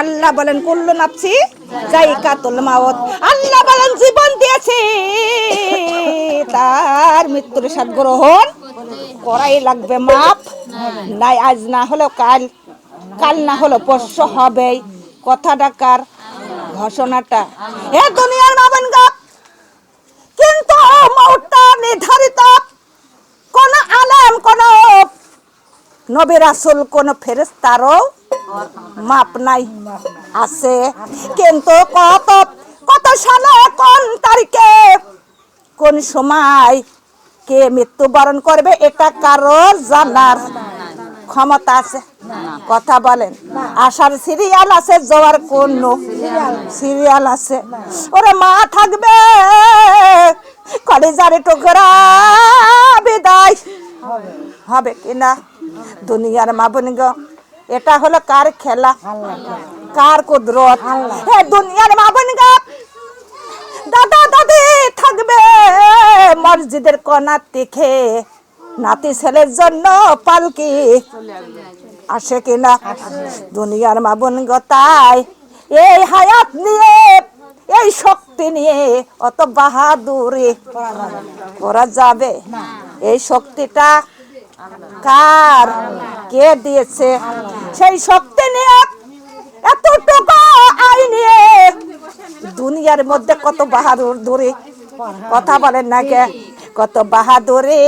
আল্লাহ বলেন, কুল্লু যাই জাইকাতুল মাওত আল্লাহ বলেন, জীবন দিয়েছি, তার মৃত্যুর সাথ গ্রহণ করাই লাগবে মাপ নাই, আজ না হলো কাল কাল না হলো পরশু হবেই। কথা ডাকার ঘোষণাটা। এ দুনিয়ার মাবেন গা কিন্তু মৌটা নির্ধারিত। কোন আলেম, কোন নবী রাসুল কোন ফেরেস্তারও মাপ নাই। আছে। কিন্তু কত কত সালে, কোন তারিখে, কোন সময়, কে মৃত্যুবরণ করবে, এটা কারোর জানার ক্ষমতা আছে। কথা বলেন। আসার সিরিয়াল আছে, জোয়ার কোন সিরিয়াল আছে। ওরে মা থাকবে, কলেজারে টুকরা বিদায়। হবে কিনা? দুনিয়ার মা বোন গো, এটা হলো কার খেলা? কার কুদরত? দুনিয়ার মা বোন দাদা দাদি থাকবে মসজিদের কনার দেখে নাতি ছেলের জন্য পালকি। আসে কিনা দুনিয়ার মা বোন তাই এই হায়াত নিয়ে, এই শক্তি নিয়ে অত বাহাদুরি করা যাবে? এই শক্তিটা কার কে দিয়েছে? সেই শক্তি নিয়ে এতটুকু আই নিয়ে দুনিয়ার মধ্যে কত বাহাদুর? দূরে কথা বলেন না কে? কত বাহাদুরি?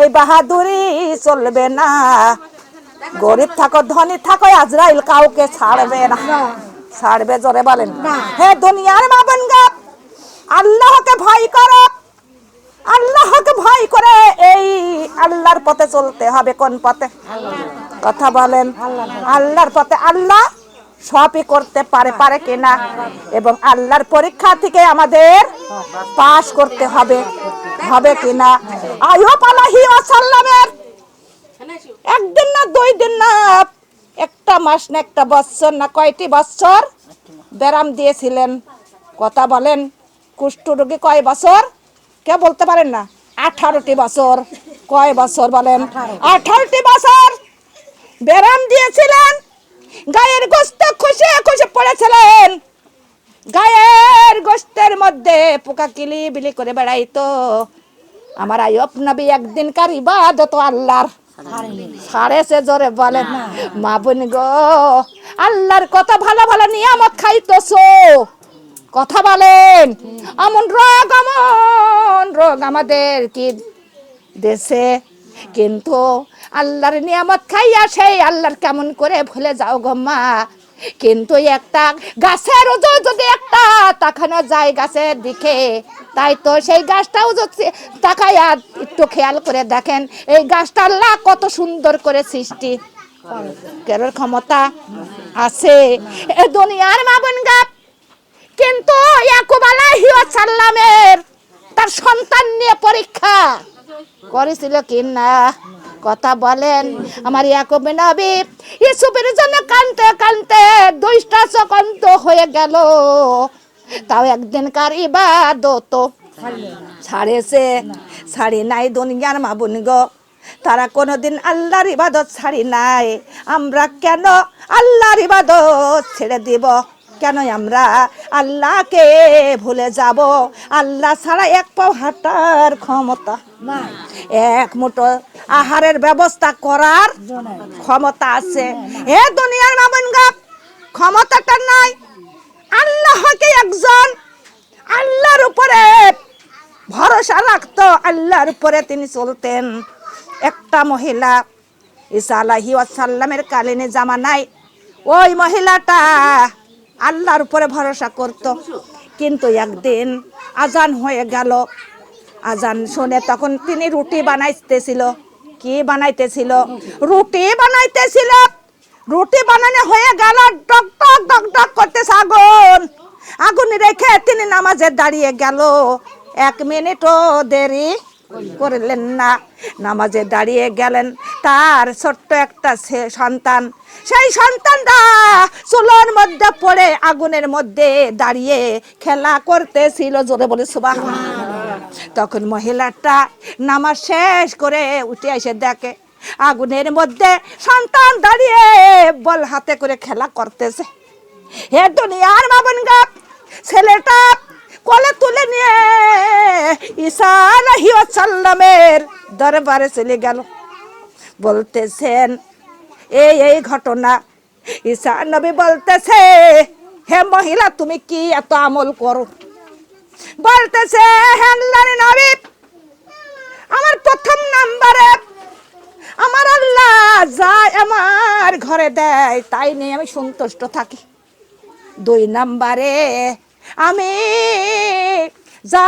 এই বাহাদুরি চলবে না। গরিব থাকো ধনী থাকো আজরাইল কাউকে ছাড়বে না। ছাড়বে জোরে বলেন। হে দুনিয়ার মা বোন গা আল্লাহকে ভয় করো। আল্লাহকে ভয় করে এই আল্লাহর পথে চলতে হবে, কোন পথে? কথা বলেন, আল্লাহর পথে আল্লাহ সবই করতে পারে পারে কিনা এবং আল্লাহর পরীক্ষা থেকে আমাদের পাশ করতে হবে হবে কিনা আয়ুব আলাহি ওয়াসাল্লামের একদিন না দুই দিন না, একটা মাস না একটা বছর না কয়টি বছর ব্যারাম দিয়েছিলেন? কথা বলেন কুষ্ঠ রোগী কয় বছর? কে বলতে পারেন না? আঠারোটি বছর। কয় বছর বলেন? আঠারোটি বছর ব্যারাম দিয়েছিলেন, গায়ের গোস্ত খুশে খুশে পড়েছিলেন। গায়ের গোস্তের মধ্যে পোকা কিলি বিলি করে বেড়াইতো। আমার আয়ব নবী একদিনকার ইবাদত আল্লাহর? সাড়েছে জোরে বলেন, মা বোন গো, আল্লাহর কত ভালো ভালো নিয়ামত খাইতেছো? কথা বলেন। আমন রোগ আমন রোগ আমাদের কি দেশে? কিন্তু আল্লাহর নিয়ামত খাইয়া সেই আল্লাহর কেমন করে ভুলে যাও গো মা। কিন্তু একটা গাছের ওজন যদি একটা তাকানো যায় গাছের দিকে, তাই তো সেই গাছটাও যদি তাকাইয়া একটু খেয়াল করে দেখেন, এই গাছটা আল্লাহ কত সুন্দর করে সৃষ্টি কেরোর ক্ষমতা আছে। এ দুনিয়ার মা বোন গা কিন্তু সালামের তার সন্তান নিয়ে পরীক্ষা করেছিল কি না কথা বলেন। আমার ইয়াকুব নবী ইসুফের জন্য কানতে কানতে দুইটা চকন্ত হয়ে গেল। তাও একদিনকার ইবাদত? ছাড়েছে। ছাড়ি নাই দুনিয়ার মা বোন গো। তারা কোনোদিন আল্লাহর ইবাদত ছাড়ি নাই। আমরা কেন আল্লাহর ইবাদত ছেড়ে দিব? কেন আমরা আল্লাহকে ভুলে যাব? আল্লাহ ছাড়া এক পাও হাঁটার ক্ষমতা এক মুঠো আহারের ব্যবস্থা করার ক্ষমতা আছে। এ দুনিয়ার মামন গাপ, ক্ষমতাটা নাই। আল্লাহকে একজন আল্লাহর উপরে ভরসা রাখতো, আল্লাহর উপরে তিনি চলতেন। একটা মহিলা ঈসা আলাহি ওয়াসাল্লামের কালীনে জামানায়, ওই মহিলাটা আল্লাহর উপরে ভরসা করত। কিন্তু একদিন আজান হয়ে গেল। আজান শুনে তখন তিনি রুটি বানাইতেছিল। কি বানাইতেছিল? রুটি বানাইতেছিল। রুটি বানানো হয়ে গেল। ডক ডক ডক ডক করতেছে আগুন। আগুন রেখে তিনি নামাজে দাঁড়িয়ে গেল। এক মিনিটও দেরি করলেন না। নামাজে দাঁড়িয়ে গেলেন তার ছোট্ট একটা সন্তান। সেই সন্তানটা চুলোর মধ্যে পড়ে আগুনের মধ্যে দাঁড়িয়ে খেলা করতেছিল, জোরে বলে সুবাহ তখন মহিলাটা নামাজ শেষ করে উঠে এসে দেখে, আগুনের মধ্যে সন্তান দাঁড়িয়ে বল হাতে করে খেলা করতেছে। হে দুনিয়ার মাবন গাপ ছেলেটা কলে তুলে নিয়ে ঈসা সাল্লামের দরবারে চলে গেল। বলতেছেন, এই এই ঘটনা। ঈসা নবী বলতেছে, হে মহিলা, তুমি কি এত আমল করো? বলতেছে, হে আল্লাহর নবী, আমার প্রথম নাম্বারে আমার আল্লাহ যা আমার ঘরে দেয়, তাই নিয়ে আমি সন্তুষ্ট থাকি। দুই নাম্বারে আমি যা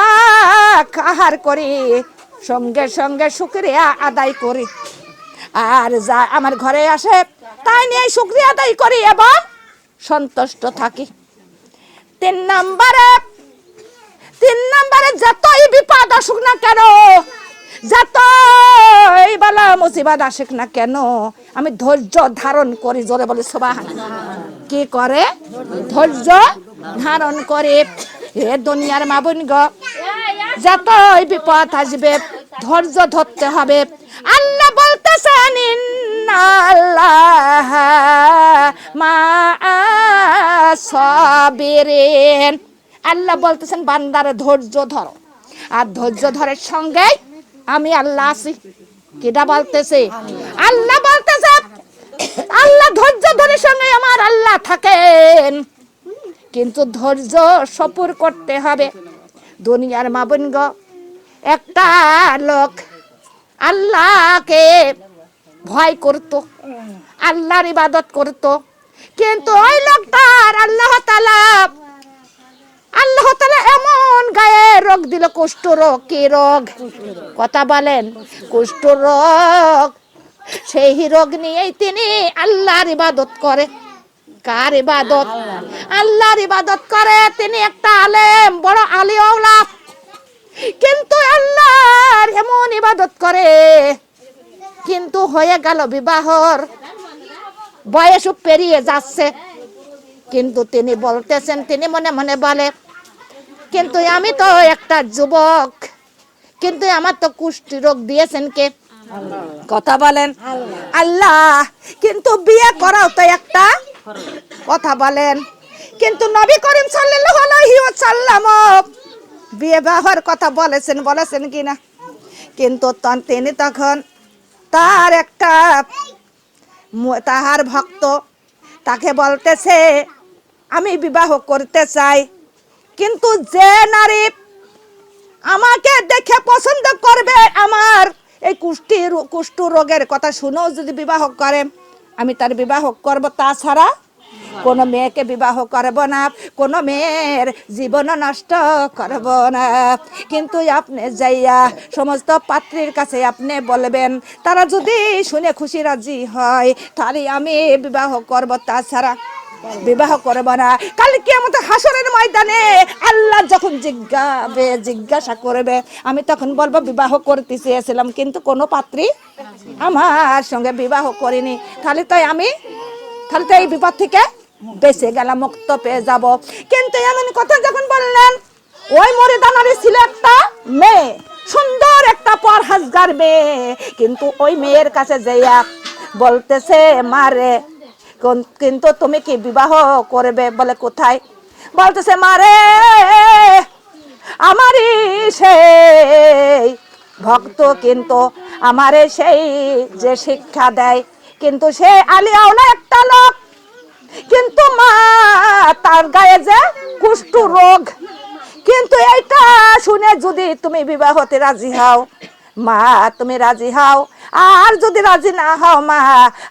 আহার করি, সঙ্গে সঙ্গে শুক্রিয়া আদায় করি। আর যা আমার ঘরে আসে, তাই নিয়ে শুক্রিয়া আদায় করি এবং সন্তুষ্ট থাকি। তিন নাম্বারে তিন নাম্বারে যতই বিপদ আসুক না কেন, যতই বালা মুসিবাদ আসুক না কেন, আমি ধৈর্য ধারণ করি, জোরে বলে সবাই কি করে? ধৈর্য ধারণ করে। এ দুনিয়ার মাবুন গ, যতই বিপদ আসবে, ধৈর্য ধরতে হবে। আল্লাহ বলতেছেন আল্লাহ মা সাবিরিন। আল্লাহ বলতেছেন, বান্দারে, ধৈর্য ধরো। আর ধৈর্য ধরের সঙ্গে আমি আল্লাহ আছি। কিটা বলতেছে? আল্লাহ বলতেছে, আল্লাহ ধৈর্য ধরে সঙ্গে আমার আল্লাহ থাকেন। কিন্তু ধৈর্য সপুর করতে হবে। দুনিয়ার মাবনগ একটা লোক আল্লাহকে ভয় করত, আল্লাহর ইবাদত করত, কিন্তু ওই লোকটার আল্লাহ তালা আল্লাহ তালা এমন গায়ে রোগ দিল, কুষ্ঠ রোগ, কি রোগ? কথা বলেন, কুষ্ঠ রোগ, সেই রোগ নিয়েই তিনি আল্লাহর ইবাদত করে। কার ইবাদত? আল্লাহর ইবাদত করে তিনি একটা আলেম বড় আলিওলা কিন্তু আল্লাহর এমন ইবাদত করে কিন্তু হয়ে গেল বিবাহর। বয়স পেরিয়ে যাচ্ছে। কিন্তু তিনি বলতেছেন তিনি মনে মনে বলে কিন্তু আমি তো একটা যুবক কিন্তু আমার তো কুষ্টি রোগ দিয়েছেন কে? কথা বলেন আল্লাহ কিন্তু বিয়ে করাও তো একটা কথা বলেন। কিন্তু নবী করিম সাল্লাল্লাহু আলাইহি ওয়াসাল্লাম বিবাহের কথা বলেছেন বলেছেন কি না কিন্তু তন- তিনি তখন তার একটা তাহার ভক্ত, তাকে বলতেছে, আমি বিবাহ করতে চাই, কিন্তু যে নারী আমাকে দেখে পছন্দ করবে, আমার এই কুষ্টি কুষ্ঠ রোগের কথা শুনেও যদি বিবাহ করে আমি তার বিবাহ করব তাছাড়া কোনো মেয়েকে বিবাহ করব না, কোনো মেয়ের জীবন নষ্ট করব না। কিন্তু আপনি যাইয়া সমস্ত পাত্রীর কাছে আপনি বলবেন, তারা যদি শুনে খুশি রাজি হয় তাহলে আমি বিবাহ করব তাছাড়া। বিবাহ করব না। কালকে আমাদের হাসরের ময়দানে আল্লাহ যখন জিজ্ঞাবে, জিজ্ঞাসা করবে, আমি তখন বলব, বিবাহ করতে চেয়েছিলাম কিন্তু কোনো পাত্রী আমার সঙ্গে বিবাহ করিনি। তাহলে তাই আমি তাহলে তো এই বিপদ থেকে বেঁচে গেলাম, মুক্ত পেয়ে যাব। কিন্তু এমন কথা যখন বললেন, ওই মরিদানারি ছিল একটা মেয়ে, সুন্দর একটা পরহাজগার মেয়ে, কিন্তু ওই মেয়ের কাছে যাইয়া বলতেছে, মারে কিন্তু তুমি কি বিবাহ করবে বলে কোথায়? বলতেছে, মারে, আমারই সেই ভক্ত কিন্তু আমারে সেই যে শিক্ষা দেয়। কিন্তু সে আলিয়াওলা একটা লোক। কিন্তু মা তার গায়ে যে কুষ্ঠ রোগ কিন্তু এইটা শুনে যদি তুমি বিবাহতে রাজি হও মা, তুমি রাজি হও। আর যদি রাজি না হও মা,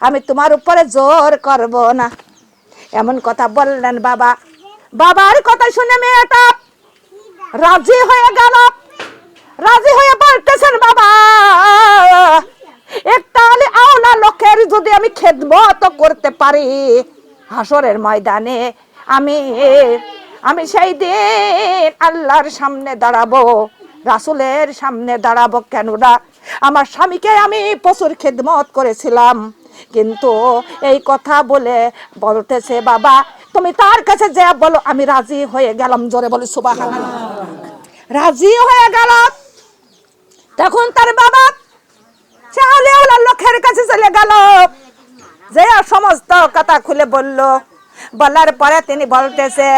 আমি তোমার উপরে জোর করব না। এমন কথা বললেন বাবা। বাবার কথা শুনে মেয়েটা রাজি হয়ে গেল। রাজি হয়ে বলতেছেন, বাবা, একটা আলে আওলা লোকের যদি আমি খেদমত করতে পারি, হাসরের ময়দানে আমি আমি সেই দিন আল্লাহর সামনে দাঁড়াবো। রাসুলের সামনে দাঁড়াবো কেননা আমার স্বামীকে আমি প্রচুর খেদমত করেছিলাম। কিন্তু এই কথা বলে বলতেছে, বাবা, তুমি তার কাছে যে বলো, আমি রাজি হয়ে গেলাম। জোরে বলে সুবাহ রাজি হয়ে গেল তখন তার বাবা চাহলে ওলা লোকের কাছে চলে গেল। যে সমস্ত কথা খুলে বলল, বলার পরে তিনি বলতেছে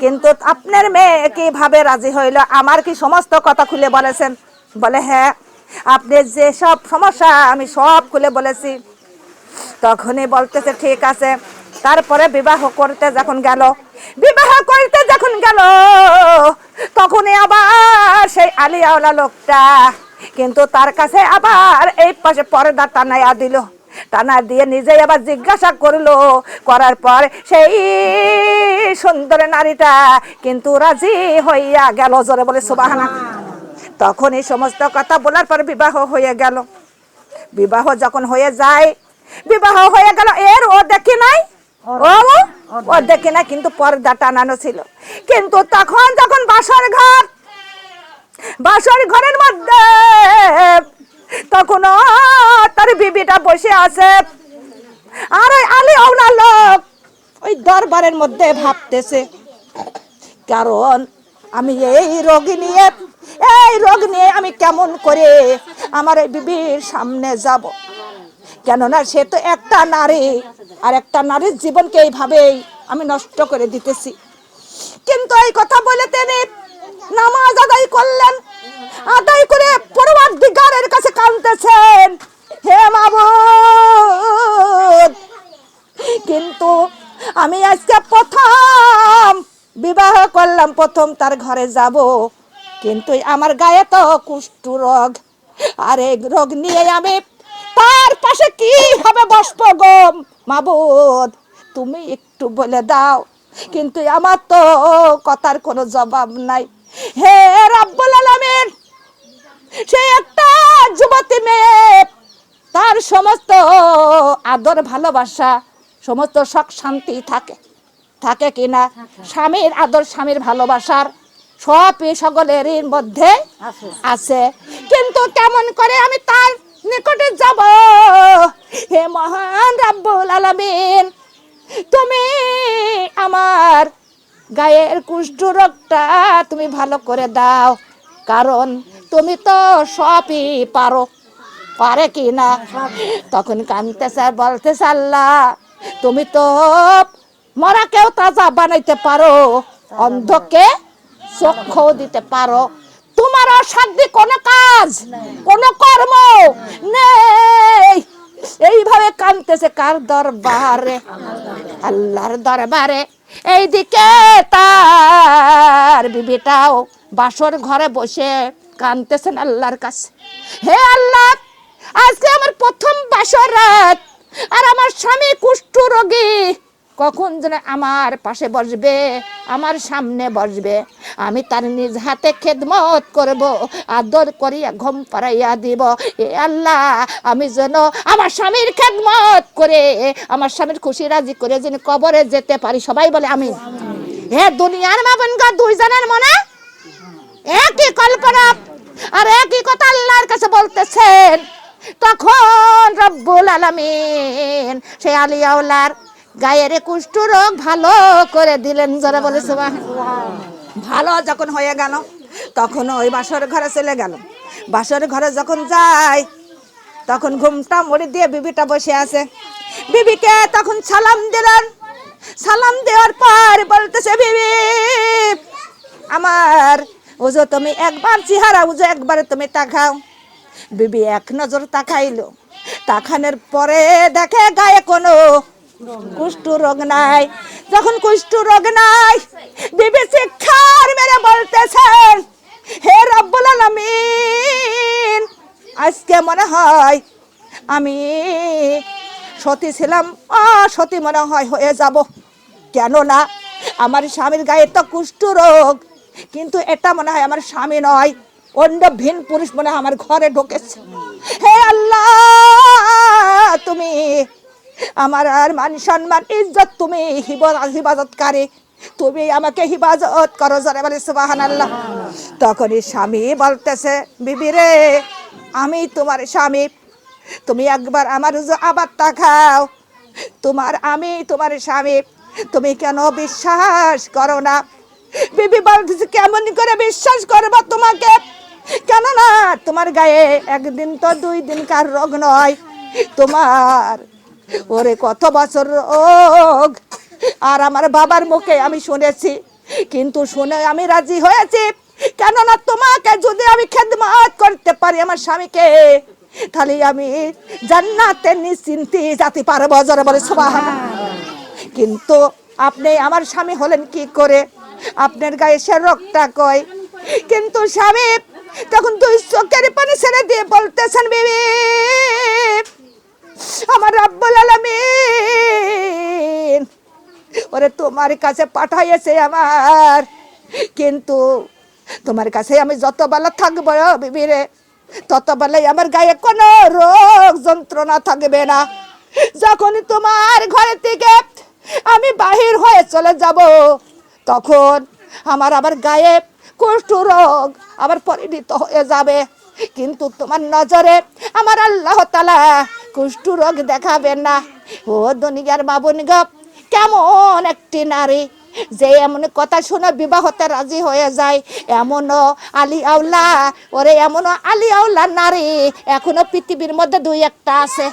কিন্তু আপনার মেয়ে কীভাবে রাজি হইল? আমার কি সমস্ত কথা খুলে বলেছেন? বলে হ্যাঁ আপনি যে সব সমস্যা আমি সব খুলে বলেছি। তখনই বলতেছে, ঠিক আছে। তারপরে বিবাহ করতে যখন গেল, বিবাহ করতে যখন গেল, তখনই আবার সেই আলিয়াওয়ালা লোকটা কিন্তু তার কাছে আবার এই পাশে পর্দা টানাইয়া দিল। টানা দিয়ে নিজেই আবার জিজ্ঞাসা করল। করার পর সেই সুন্দর নারীটা কিন্তু রাজি হইয়া গেল জোরে বলে সুবাহানা তখন এই সমস্ত কথা বলার পর বিবাহ হয়ে গেল। বিবাহ যখন হয়ে যায়, বিবাহ হয়ে গেল, এর ও দেখি নাই, ও ও দেখি না কিন্তু পর্দা টানানো ছিল। কিন্তু তখন যখন বাসর ঘর, বাসর ঘরের মধ্যে তখন তার বিবিটা বসে আছে। আর ওই আলী আউলা লোক। ওই দরবারের মধ্যে ভাবতেছে, কারণ আমি এই রোগ নিয়ে, এই রোগ নিয়ে আমি কেমন করে আমার এই বিবির সামনে যাব? কেননা সে তো একটা নারী, আর একটা নারীর জীবনকে এইভাবেই আমি নষ্ট করে দিতেছি। কিন্তু এই কথা বলে তিনি নামাজ আদায় করলেন। আদায় করে পরবার দিগারের কাছে কাঁদতেছেন। হে মাবুদ কিন্তু আমি আজকে প্রথম বিবাহ করলাম, প্রথম তার ঘরে যাব। কিন্তু আমার গায়ে তো কুষ্ঠ রোগ, আর এই রোগ নিয়ে আমি তার পাশে কীভাবে বসবো গো মাবুদ তুমি একটু বলে দাও, কিন্তু আমার তো কথার কোনো জবাব নাই। হে রাব্বুল আলামিন সে একটা যুবতী মেয়ে তার সমস্ত আদর ভালোবাসা সমস্ত শখ শান্তি থাকে। থাকে কিনা স্বামীর আদর স্বামীর ভালোবাসার সব এই সকলেরই মধ্যে আছে। কিন্তু কেমন করে আমি তার নিকটে যাব? হে মহান রাব্বুল আলামিন তুমি আমার গায়ের কুষ্ঠ রোগটা তুমি ভালো করে দাও। কারণ তুমি তো সবই পারো। পারে কি না? তখন কানতেছে আর বলতেছে, আল্লাহ, তুমি তো মরা কেউ তাজা বানাইতে পারো। অন্ধকে চক্ষু দিতে পারো। তোমার অসাধ্য কোনো কাজ, কোনো কর্ম নেই। এইভাবে কানতেছে কার দরবারে? আল্লাহর দরবারে। এইদিকে তার বিবিটাও বাসর ঘরে বসে কানতেছেন আল্লাহর কাছে। হে আল্লাহ, আজকে আমার প্রথম বাসর রাত, আর আমার স্বামী কুষ্ঠ রোগী কখন যেন আমার পাশে বসবে? আমার সামনে বসবে। আমি তার নিজ হাতে খেদমত করব। আদর করিয়া ঘুম পাড়াইয়া দিব। এ আল্লাহ, আমি যেন আমার স্বামীর খেদমত করে, আমার স্বামীর খুশি রাজি করে যেন কবরে যেতে পারি। সবাই বলে আমি হে দুনিয়ার মা বোনগা দুইজনের মনে একই কল্পনা আর একই কথা আল্লাহর কাছে বলতেছেন। তখন রব্বুল আলামিন সেই আলিয়াউলার গায়ের কুষ্ঠ রোগ ভালো করে দিলেন যারা বলে ভালো যখন হয়ে গেল, তখন ওই বাসর ঘরে চলে গেল। বাসর ঘরে যখন যায়, তখন ঘুমটা মরে দিয়ে বিবিটা বসে আছে। বিবিকে তখন সালাম দিলেন। সালাম দেওয়ার পর বলতেছে, বিবি, আমার ওজো তুমি একবার, চেহারা ওজো একবারে তুমি তাকাও। বিবি এক নজর তাকাইলো। তাকানোর পরে দেখে গায়ে কোনো কুষ্ঠ রোগ নাই। যখন কুষ্ঠ রোগ নাই, বিবি শিক্ষার মেরে বলতেছেন, হে রব্বুল আলামিন, আজকে মনে হয় আমি সতী ছিলাম, আ, সতী মনে হয় হয়ে যাব। কেন না আমার স্বামীর গায়ে তো কুষ্ঠ রোগ কিন্তু এটা মনে হয় আমার স্বামী নয়, অন্য ভিন পুরুষ মনে হয় আমার ঘরে ঢোকেছে। হে আল্লাহ, তুমি আমার আর মান সম্মান, ইজ্জত তুমি হিব- হিফাজতকারী। তুমি আমাকে হিফাজত করো জরে বলে সুবাহান আল্লাহ তখনই স্বামী বলতেছে, বিবি রে, আমি তোমার স্বামী। তুমি একবার আমার আবার তাকাও তোমার আমি তোমার স্বামী। তুমি কেন বিশ্বাস করো না? বিবি বলতেছে, কেমন করে বিশ্বাস করব তোমাকে? কেন না তোমার গায়ে একদিন তো দুই দিন কার রোগ নয়। তোমার ওরে কত বছর রোগ। আর আমার বাবার মুখে আমি শুনেছি, কিন্তু শুনে আমি রাজি হয়েছি। কেননা তোমাকে যদি আমি খেদমত করতে পারি আমার স্বামীকে, তাহলে আমি জান্নাতে নিশ্চিন্তি যাতে পারব, জোরে বলে সুবহান কিন্তু আপনি আমার স্বামী হলেন কি করে? আপনার গায়ে সে রক্তটা কয়? কিন্তু স্বামী তখন দুই চোখের পানি ছেড়ে দিয়ে বলতেছেন, বিবি আমার রাব্বুল আলামিন। ওরে তোমার কাছে পাঠাইয়েছে আমার। কিন্তু তোমার কাছে আমি যত বেলা থাকব বিবিরে, তত বেলায় আমার গায়ে কোনো রোগ যন্ত্রণা থাকবে না। যখনই তোমার ঘরে থেকে আমি বাহির হয়ে চলে যাব, তখন আমার আবার গায়ে কুষ্ঠ রোগ আবার পরিণত হয়ে যাবে। কিন্তু তোমার নজরে আমার আল্লাহ তালা কুষ্ঠ রোগ দেখাবেন না। ও দুনিয়ার বাবন গপ কেমন একটি নারী? যে এমন কথা শুনে বিবাহতে রাজি হয়ে যায় এমনও আলি আউলা ওরে এমনও আলি আউলা নারী এখনও পৃথিবীর মধ্যে দুই একটা আছে।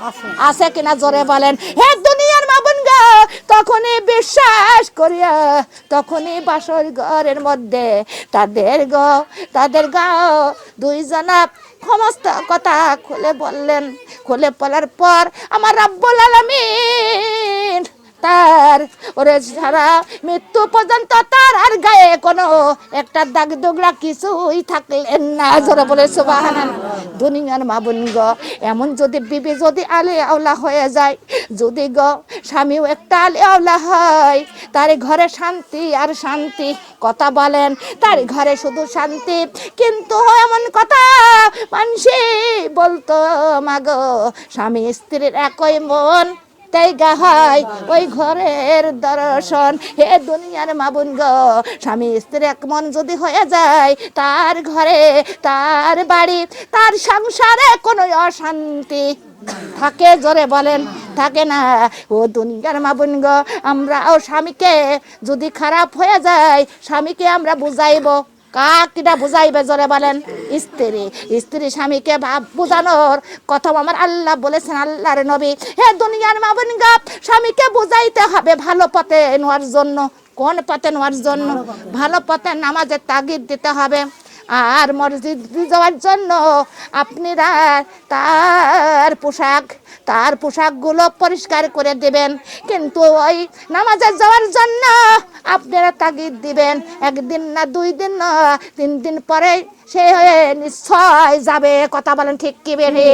আছে। কিনা জোরে বলেন। হে দুনিয়ার মাবুন গা বিশ্বাস করিয়া তখনই বাসর ঘরের মধ্যে তাদের গ, তাদের গাও দুই দুইজনা সমস্ত কথা খুলে বললেন। খুলে বলার পর আমার রাব্বুল আলামিন তার। ওরে সারা, মৃত্যু পর্যন্ত তার আর গায়ে কোনো একটা দাগ দুগড়া কিছুই থাকলেন না। জোরে বলে সুবাহান দুনিয়ার মাবুন গ, এমন যদি বিবি যদি আলে আওলা হয়ে যায়, যদি গ স্বামীও একটা আলে আওলা হয়, তার ঘরে শান্তি আর শান্তি, কথা বলেন, তার ঘরে শুধু শান্তি। কিন্তু এমন কথা মানসি বলতো মাগো স্বামী স্ত্রীর একই মন তাই গাহাই ওই ঘরের দর্শন। হে দুনিয়ার মাবুন গো, স্বামী স্ত্রী এক মন যদি হয়ে যায়, তার ঘরে, তার বাড়ি, তার সংসারে কোনো অশান্তি থাকে জোরে বলেন, থাকে না। ও দুনিয়ার মাবুন গো আমরা ও স্বামীকে যদি খারাপ হয়ে যায়, স্বামীকে আমরা বুঝাইবো। কাকিটা বুঝাইবে জোরে বলেন? স্ত্রী। স্ত্রী স্বামীকে ভাব বোঝানোর কথা আমার আল্লাহ বলেছেন, আল্লাহর নবী। হে দুনিয়ার মাবন গাপ, স্বামীকে বুঝাইতে হবে ভালো পথে নেওয়ার জন্য। কোন পথে নেওয়ার জন্য? ভালো পথে নামাজের তাগিদ দিতে হবে। আর মসজিদ যাওয়ার জন্য আপনারা তার পোশাক, তার পোশাকগুলো পরিষ্কার করে দেবেন। কিন্তু ওই নামাজে যাওয়ার জন্য আপনারা তাগিদ দিবেন। একদিন না দুই দিন না তিন দিন পরে সে হয়ে নিশ্চয় যাবে। কথা বলেন ঠিক কি বেরে